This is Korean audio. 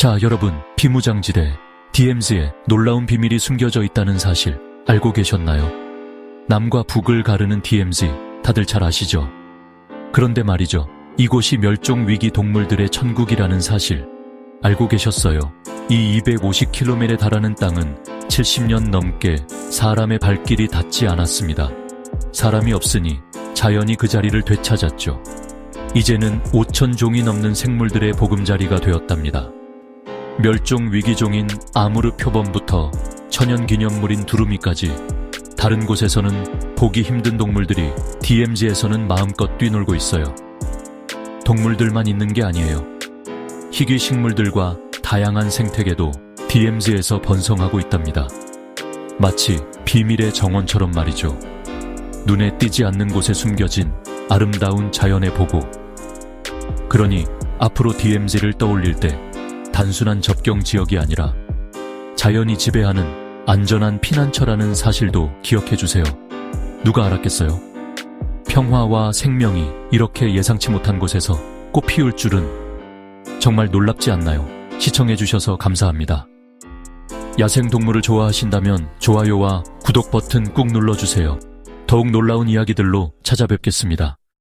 자, 여러분, 비무장지대 DMZ에 놀라운 비밀이 숨겨져 있다는 사실 알고 계셨나요? 남과 북을 가르는 DMZ 다들 잘 아시죠? 그런데 말이죠. 이곳이 멸종 위기 동물들의 천국이라는 사실 알고 계셨어요? 이 250km에 달하는 땅은 70년 넘게 사람의 발길이 닿지 않았습니다. 사람이 없으니 자연이 그 자리를 되찾았죠. 이제는 5천 종이 넘는 생물들의 보금자리가 되었답니다. 멸종 위기종인 아무르 표범부터 천연 기념물인 두루미까지 다른 곳에서는 보기 힘든 동물들이 DMZ에서는 마음껏 뛰놀고 있어요. 동물들만 있는 게 아니에요. 희귀 식물들과 다양한 생태계도 DMZ에서 번성하고 있답니다. 마치 비밀의 정원처럼 말이죠. 눈에 띄지 않는 곳에 숨겨진 아름다운 자연의 보고. 그러니 앞으로 DMZ를 떠올릴 때 단순한 접경 지역이 아니라 자연이 지배하는 안전한 피난처라는 사실도 기억해 주세요. 누가 알았겠어요? 평화와 생명이 이렇게 예상치 못한 곳에서 꽃 피울 줄은 정말 놀랍지 않나요? 시청해 주셔서 감사합니다. 야생동물을 좋아하신다면 좋아요와 구독 버튼 꾹 눌러주세요. 더욱 놀라운 이야기들로 찾아뵙겠습니다.